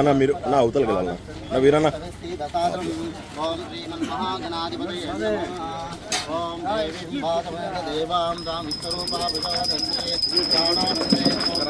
నా మీరు నా అవతల కదా నా వీరన్న. స్థితతాదం ఓం శ్రీమన్మహాగణాధిపతయే నమః దేవాం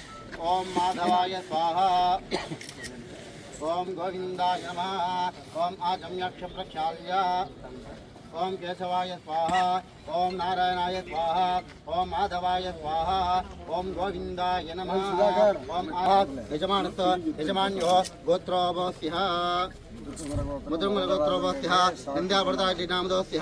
ఓం మాధవాయ స్వాహ. ఓం గోవిందాయ నమ. ఓం ఆచమ్యాక్ష ప్రక్షాళ్య. ఓం కేశవాయ స్వాహ. ఓం నారాయణాయ స్వాహ. ఓం మాధవాయ స్వాహ. ఓం గోవిందాయ నమ. ఓం యజమానస్తో యజమాన్యో గోత్రోభోస్య ముద్రములగోత్రోభోస్య సంధ్యాపడతాటి నామదోస్య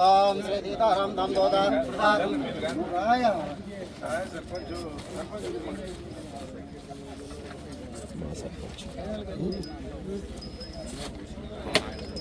ఓం శ్రీ సీతారాం దాం దోద ఓం శ్రీ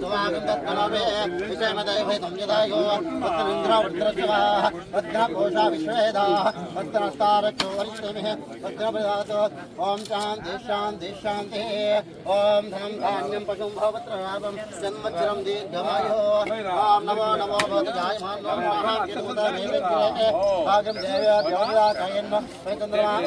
दुवागन्तत्मनोमे विषयमदैवैतंयदायो वत्तनिन्द्रावृत्रस्वाः वत्तनपोषा विश्वेदाः वत्तनस्तारक्षो वरिष्ठमिः वत्तनप्रदातो ॐ शान्तिः शान्तिः शान्तिः ॐ धनं धान्यं पशुं भवत्र लाभं जन्मचिरं दीर्घमायो ॐ नमो नमो भागं देव्या देव्या कायन्म वैतन्द्राः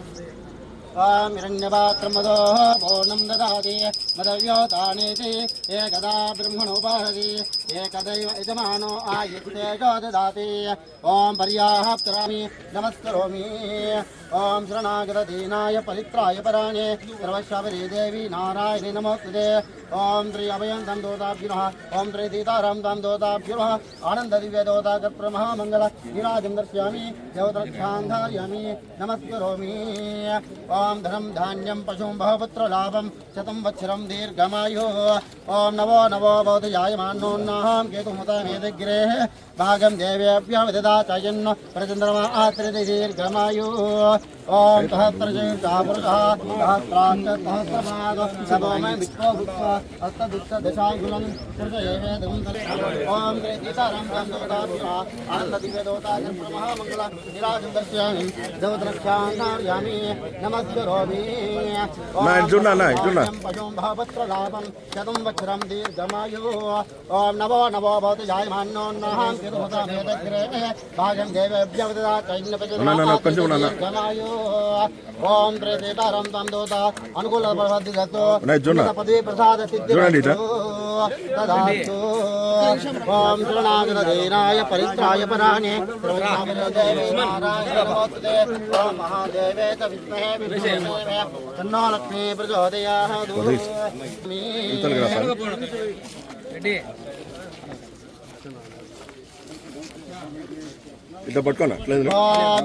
కయన్మ హిరణ్యపాత్రమదో పూర్ణం దదాతి మదవ్యోతానేతి ఏకదా బ్రహ్మణోపాహతి ఏకదైవ యజమానో ఆయుక్తేజో దదాతి ఓం పర్యాప్తరామి నమస్కరోమి ఓం శరణాగతదీనాయ పవిత్రాయ పరాణే సర్వశ్వరే దేవి నారాయణి నమోస్తుతే ఓం శ్రీ అభయం తం దోతాభ్యున ఓం శ్రీ సీతారాం తం దోతాభ్యున ఆనంద దివ్య దోతాగత్ర మహామంగళ విరాజం దర్శయామి దేవతరక్షాంధార్యామి నమస్కరోమి ఓం ధనం ధాన్యం పశుం బహపుత్ర లాభం శతం వత్సరం దీర్ఘమాయు ఓం నవో నవో భవతి జాయమాన్నోన్నాహం కేతుముత మేదగ్రే భాగం దేవేభ్య ओम सहस्रजयुतापुरुषः विश्वो भुक्त्वा अस्तदुःख दशाङ्गुलम् ओम आनन्ददिव्यदोता महामङ्गल निराजन्दस्यामि देवद्रक्षान्नायामि नमस्करोमि। पशुं भावत्र लाभं शतं वक्षरं दीर्घमायु। ओम नमो नमो भवति जायमान्नोन्नहां भागं देवेभ्यवददा चैन्यपजमायु దేవతరక్షామి నమస్కరోమి నా, ఇటు చూడు నాన్న, ఇటు చూడు నా. పశుం భవత్రలాభం శతం వజ్రం దీర్ఘమాయు ఓం నమో నమో భవతి జాయమాన్నోన్నహాం తిరుహతమేతగ్రే భాగం ఇటు ఇటు. ఇట్లా పట్టుకోనా అట్లేదు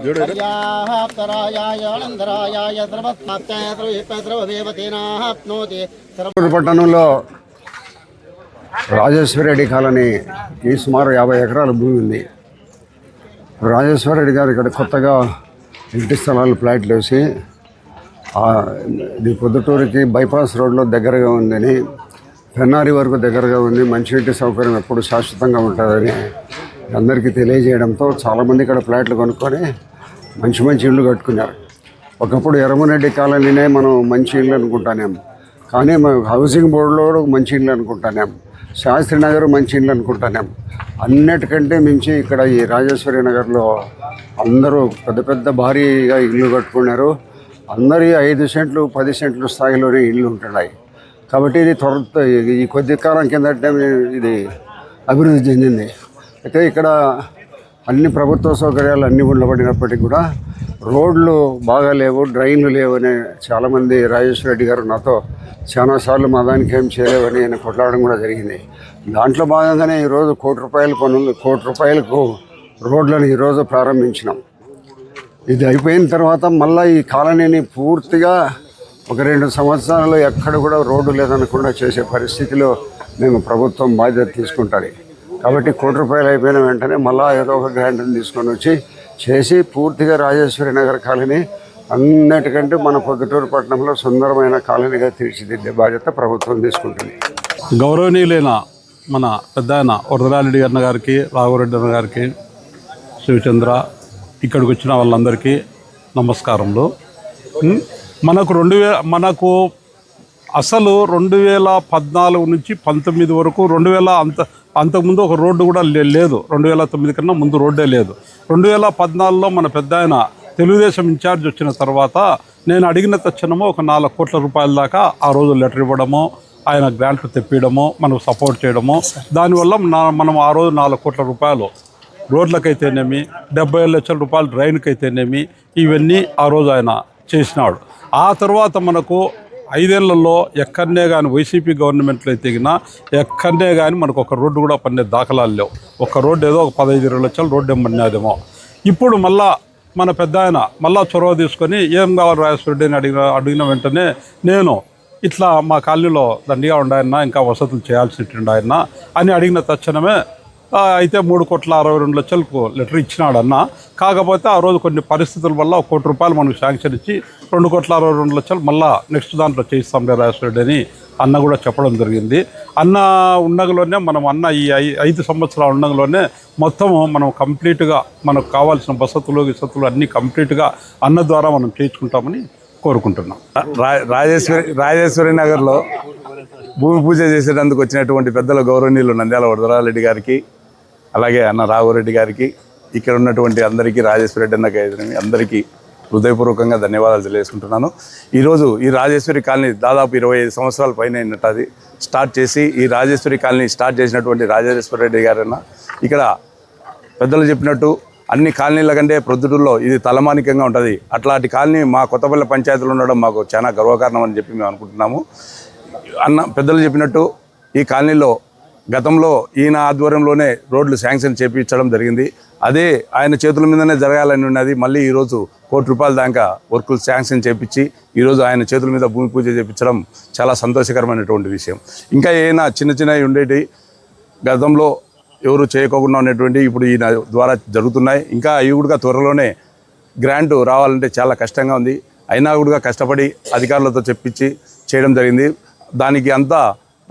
చూడు ఇటు. పట్టణంలో రాజేశ్వరరెడ్డి కాలనీ ఈ సుమారు యాభై ఎకరాల భూమి ఉంది రాజేశ్వరరెడ్డి గారు ఇక్కడ కొత్తగా ఇంటి స్థలాలు ఫ్లాట్లు వేసి ఆ, ఇది పొద్దుటూరుకి బైపాస్ రోడ్లో దగ్గరగా ఉందని పెన్నారి వరకు దగ్గరగా ఉంది మంచినీటి సౌకర్యం ఎప్పుడు శాశ్వతంగా ఉంటుందని అందరికీ తెలియజేయడంతో చాలామంది ఇక్కడ ఫ్లాట్లు కొనుక్కొని మంచి మంచి ఇళ్ళు కట్టుకున్నారు. ఒకప్పుడు ఎర్రమరెడ్డి కాలనీనే మనం మంచి ఇళ్ళు అనుకుంటానేం. కానీ మనం హౌసింగ్ బోర్డులో మంచి ఇళ్ళు అనుకుంటానేం. శాస్త్రి నగర్ మంచి ఇళ్ళు అనుకుంటానేం. అన్నిటికంటే మించి ఇక్కడ ఈ రాజేశ్వరి నగర్లో అందరూ పెద్ద పెద్ద భారీగా ఇల్లు కట్టుకున్నారు. అందరి ఐదు సెంట్లు పది సెంట్లు స్థాయిలోనే ఇల్లు ఉంటున్నాయి. కాబట్టి ఇది త్వర ఈ కొద్ది కాలం కిందట ఇది అభివృద్ధి చెందింది. అయితే ఇక్కడ అన్ని ప్రభుత్వ సౌకర్యాలు అన్ని ఉండబడినప్పటికీ కూడా రోడ్లు బాగా లేవు డ్రైన్లు లేవు అని చాలామంది రాజేశ్వర రెడ్డి గారు నాతో చాలాసార్లు మా దానికి ఏం చేయలేవని ఆయన కొట్లాడడం కూడా జరిగింది. దాంట్లో భాగంగానే ఈరోజు కోటి రూపాయల పనులు కోటి రూపాయలకు రోడ్లను ఈరోజు ప్రారంభించినాం. ఇది అయిపోయిన తర్వాత మళ్ళీ ఈ కాలనీని పూర్తిగా ఒక రెండు సంవత్సరాలు ఎక్కడ కూడా రోడ్డు లేదనకుండా చేసే పరిస్థితిలో మేము ప్రభుత్వం బాధ్యత తీసుకుంటుంది. కాబట్టి కోటి రూపాయలు అయిపోయిన వెంటనే మళ్ళీ ఏదో ఒక గ్రాంట్ని తీసుకొని వచ్చి చేసి పూర్తిగా రాజేశ్వరి నగర్ కాలనీ అన్నిటికంటే మన పొద్దుటూరు పట్టణంలో సుందరమైన కాలనీగా తీర్చిదిద్దే బాధ్యత ప్రభుత్వం తీసుకుంటుంది. గౌరవనీయులైన మన పెద్ద ఆయన వరదరారెడ్డి అన్న గారికి రాఘవరెడ్డి అన్న గారికి శివచంద్ర ఇక్కడికి వచ్చిన వాళ్ళందరికీ నమస్కారములు. మనకు రెండు మనకు అసలు రెండు వేల పద్నాలుగు నుంచి పంతొమ్మిది వరకు రెండు వేల అంత అంతకుముందు ఒక రోడ్డు కూడా లే- లేదు. రెండు వేల తొమ్మిది కన్నా ముందు రోడ్డే లేదు. రెండు వేల పద్నాలుగులో మన పెద్ద ఆయన తెలుగుదేశం ఇన్ఛార్జ్ వచ్చిన తర్వాత నేను అడిగిన తక్షణము ఒక నాలుగు కోట్ల రూపాయల దాకా ఆ రోజు లెటర్ ఇవ్వడము ఆయన గ్రాంట్లు తెప్పియడము మనకు సపోర్ట్ చేయడము. దానివల్ల నా- మనం ఆ రోజు నాలుగు కోట్ల రూపాయలు రోడ్లకైతేనేమి డెబ్బై ఏడు లక్షల రూపాయలు డ్రైన్కి అయితేనేమి ఇవన్నీ ఆ రోజు ఆయన చేసినాడు. ఆ తర్వాత మనకు ఐదేళ్ళలో ఎక్కడనే కానీ వైసీపీ గవర్నమెంట్లో తెగినా ఎక్కడనే కానీ మనకు ఒక రోడ్డు కూడా పన్నే దాఖలాలు లేవు. ఒక రోడ్డు ఏదో ఒక పదహైదు ఇరవై లక్షలు రోడ్డు ఏమన్నదేమో ఇప్పుడు మళ్ళా మన పెద్ద ఆయన మళ్ళా చొరవ తీసుకొని ఏం కావాలి రాజేశ్వరరెడ్డి అని అడిగిన అడిగిన వెంటనే నేను ఇట్లా మా కాలనీలో దండిగా ఉండాయన్న ఇంకా వసతులు చేయాల్సి ఉండాయన్నా అని అడిగిన తక్షణమే అయితే మూడు కోట్ల అరవై రెండు లక్షలకు లెటర్ ఇచ్చినాడు అన్న కాకపోతే ఆ రోజు కొన్ని పరిస్థితుల వల్ల ఒక కోటి రూపాయలు మనకు శాంక్షన్ ఇచ్చి రెండు కోట్ల అరవై రెండు లక్షలు మళ్ళా నెక్స్ట్ దాంట్లో చేయిస్తాం రాజేశ్వరుడు అని అన్న కూడా చెప్పడం జరిగింది. అన్న ఉండగలోనే మనం అన్న ఈ ఐ- ఐదు సంవత్సరాల ఉండగలోనే మొత్తం మనం కంప్లీట్గా మనకు కావాల్సిన వసతులు విసతులు అన్నీ కంప్లీట్గా అన్న ద్వారా మనం చేయించుకుంటామని కోరుకుంటున్నాం. రా- రాజేశ్వరి రాజేశ్వరి నగర్లో భూమి పూజ చేసేటందుకు వచ్చినటువంటి పెద్దల గౌరవనీయులు నంద్యాల వరదరారెడ్డి గారికి అలాగే అన్న రాఘవరెడ్డి గారికి ఇక్కడ ఉన్నటువంటి అందరికీ రాజేశ్వరి రెడ్డి అన్నకి అందరికీ హృదయపూర్వకంగా ధన్యవాదాలు తెలియజేసుకుంటున్నాను. ఈరోజు ఈ రాజేశ్వరి కాలనీ దాదాపు ఇరవై ఐదు సంవత్సరాల పైన అయినట్టు అది స్టార్ట్ చేసి ఈ రాజేశ్వరి కాలనీ స్టార్ట్ చేసినటువంటి రాజేశ్వర రెడ్డి గారన్న ఇక్కడ పెద్దలు చెప్పినట్టు అన్ని కాలనీల కంటే ప్రొద్దుటూరులో ఇది తలమానికంగా ఉంటుంది. అట్లాంటి కాలనీ మా కొత్తపల్లి పంచాయతీలో ఉండడం మాకు చాలా గర్వకారణం అని చెప్పి మేము అనుకుంటున్నాము. అన్న పెద్దలు చెప్పినట్టు ఈ కాలనీలో గతంలో ఈయన ఆధ్వర్యంలోనే రోడ్లు శాంక్షన్ చేపించడం జరిగింది. అదే ఆయన చేతుల మీదనే జరగాలని ఉన్నది. మళ్ళీ ఈరోజు కోటి రూపాయల దాకా వర్కులు శాంక్షన్ చేపించి ఈరోజు ఆయన చేతుల మీద భూమి పూజ చేపించడం చాలా సంతోషకరమైనటువంటి విషయం. ఇంకా ఏమైనా చిన్న చిన్నవి ఉండేటి గతంలో ఎవరు చేయకోకుండా ఉన్నటువంటి ఇప్పుడు ఈయన ద్వారా జరుగుతున్నాయి. ఇంకా అవి కూడా త్వరలోనే గ్రాంట్ రావాలంటే చాలా కష్టంగా ఉంది. అయినా కూడా కష్టపడి అధికారులతో చెప్పించి చేయడం జరిగింది. దానికి అంతా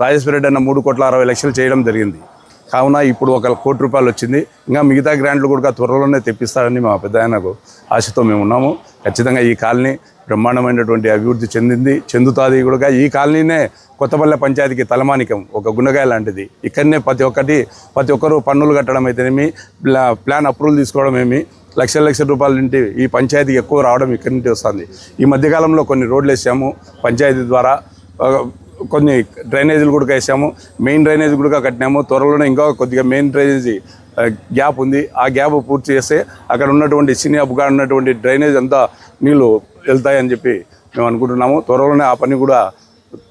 రాజేశ్వర రెడ్డి అన్న మూడు కోట్ల అరవై లక్షలు చేయడం జరిగింది. కావున ఇప్పుడు ఒక కోటి రూపాయలు వచ్చింది. ఇంకా మిగతా గ్రాంట్లు కూడా త్వరలోనే తెప్పిస్తారని మా పెద్ద ఆయనకు ఆశతో మేము ఉన్నాము. ఖచ్చితంగా ఈ కాలనీ బ్రహ్మాండమైనటువంటి అభివృద్ధి చెందింది చెందుతుంది కూడా. ఈ కాలనీనే కొత్తపల్లె పంచాయతీకి తలమానికం ఒక గుణగాయ లాంటిది. ఇక్కడనే ప్రతి ఒక్కటి ప్రతి ఒక్కరు పన్నులు కట్టడం అయితేనేమి ప్లా ప్లాన్ అప్రూవల్ తీసుకోవడం ఏమి లక్షల లక్షల రూపాయల నుండి ఈ పంచాయతీకి ఎక్కువ రావడం ఇక్కడి నుండి వస్తుంది. ఈ మధ్యకాలంలో కొన్ని రోడ్లు వేసాము పంచాయతీ ద్వారా కొన్ని డ్రైనేజీలు కూడా వేసాము. మెయిన్ డ్రైనేజ్ కూడా కట్టినాము. త్వరలోనే ఇంకా కొద్దిగా మెయిన్ డ్రైనేజీ గ్యాప్ ఉంది. ఆ గ్యాప్ పూర్తి చేస్తే అక్కడ ఉన్నటువంటి సినీ అబ్గా ఉన్నటువంటి డ్రైనేజ్ అంతా నీళ్ళు వెళ్తాయని చెప్పి మేము అనుకుంటున్నాము. త్వరలోనే ఆ పని కూడా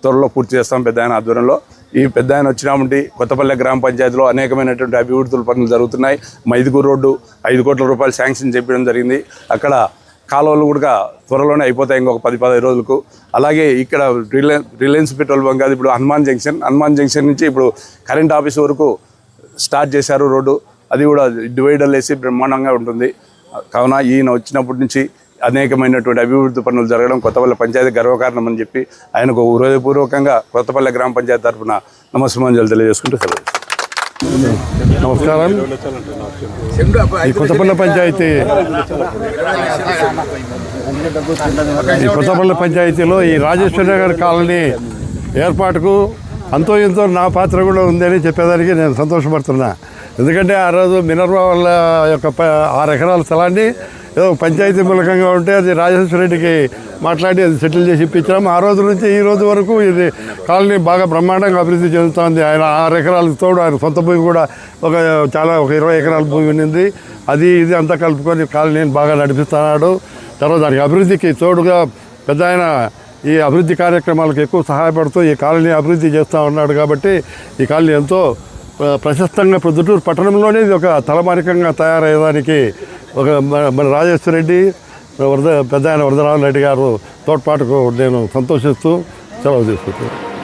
త్వరలో పూర్తి చేస్తాం పెద్ద ఆయన ఆధ్వర్యంలో. ఈ పెద్ద ఆయన వచ్చినామంటే కొత్తపల్లె గ్రామ పంచాయతీలో అనేకమైనటువంటి అభివృద్ధుల పనులు జరుగుతున్నాయి. మైదుగూరు రోడ్డు ఐదు కోట్ల రూపాయలు శాంక్షన్ చేయడం జరిగింది. అక్కడ కాలువలు కూడా త్వరలోనే అయిపోతాయి ఇంకొక పది పదహైదు రోజులకు. అలాగే ఇక్కడ రిలయన్స్ రిలయన్స్ పెట్రోల్ బంక్ అది ఇప్పుడు హనుమాన్ జంక్షన్. హనుమాన్ జంక్షన్ నుంచి ఇప్పుడు కరెంట్ ఆఫీస్ వరకు స్టార్ట్ చేశారు రోడ్డు. అది కూడా డివైడర్లు వేసి బ్రహ్మాండంగా ఉంటుంది. కావున ఈయన వచ్చినప్పటి నుంచి అనేకమైనటువంటి అభివృద్ధి పనులు జరగడం కొత్తపల్లి పంచాయతీ గర్వకారణం అని చెప్పి ఆయనకు హృదయపూర్వకంగా కొత్తపల్లి గ్రామ పంచాయతీ తరఫున నమస్కారం తెలియజేసుకుంటూ సెలవు. నమస్కారం. ఈ కొత్తపల్లి పంచాయతీ ఈ కొత్తపల్లి పంచాయతీలో ఈ రాజేశ్వర నగర్ కాలనీ ఏర్పాటుకు అంతో ఇంతో నా పాత్ర కూడా ఉందని చెప్పేదానికి నేను సంతోషపడుతున్నా. ఎందుకంటే ఆ రోజు మినర్వా వాళ్ళ యొక్క ఆరు ఎకరాల స్థలాన్ని ఏదో పంచాయతీ మూలకంగా ఉంటే అది రాజేశ్వర రెడ్డికి మాట్లాడి అది సెటిల్ చేసి ఇప్పించాము ఆ రోజు నుంచి ఈ రోజు వరకు ఇది కాలనీ బాగా బ్రహ్మాండంగా అభివృద్ధి చెందుతోంది. ఆయన ఆరు ఎకరాలకు తోడు ఆయన సొంత భూమి కూడా ఒక చాలా ఒక ఇరవై ఎకరాల భూమి ఉన్నింది. అది ఇది అంతా కలుపుకొని కాలనీని బాగా నడిపిస్తున్నాడు. తర్వాత దానికి అభివృద్ధికి తోడుగా పెద్ద ఆయన ఈ అభివృద్ధి కార్యక్రమాలకు ఎక్కువ సహాయపడుతూ ఈ కాలనీ అభివృద్ధి చేస్తూ ఉన్నాడు కాబట్టి ఈ కాలనీ ఎంతో ప్రశస్తంగా ప్రొద్దుటూరు పట్టణంలోనే ఇది ఒక తలమారికంగా తయారయ్యేదానికి ఒక మన- రాజేశ్వర రెడ్డి వరద పెద్ద ఆయన వరదరావు రెడ్డి గారు తోడ్పాటుకు నేను సంతోషిస్తూ సెలవు తీసుకుంటాను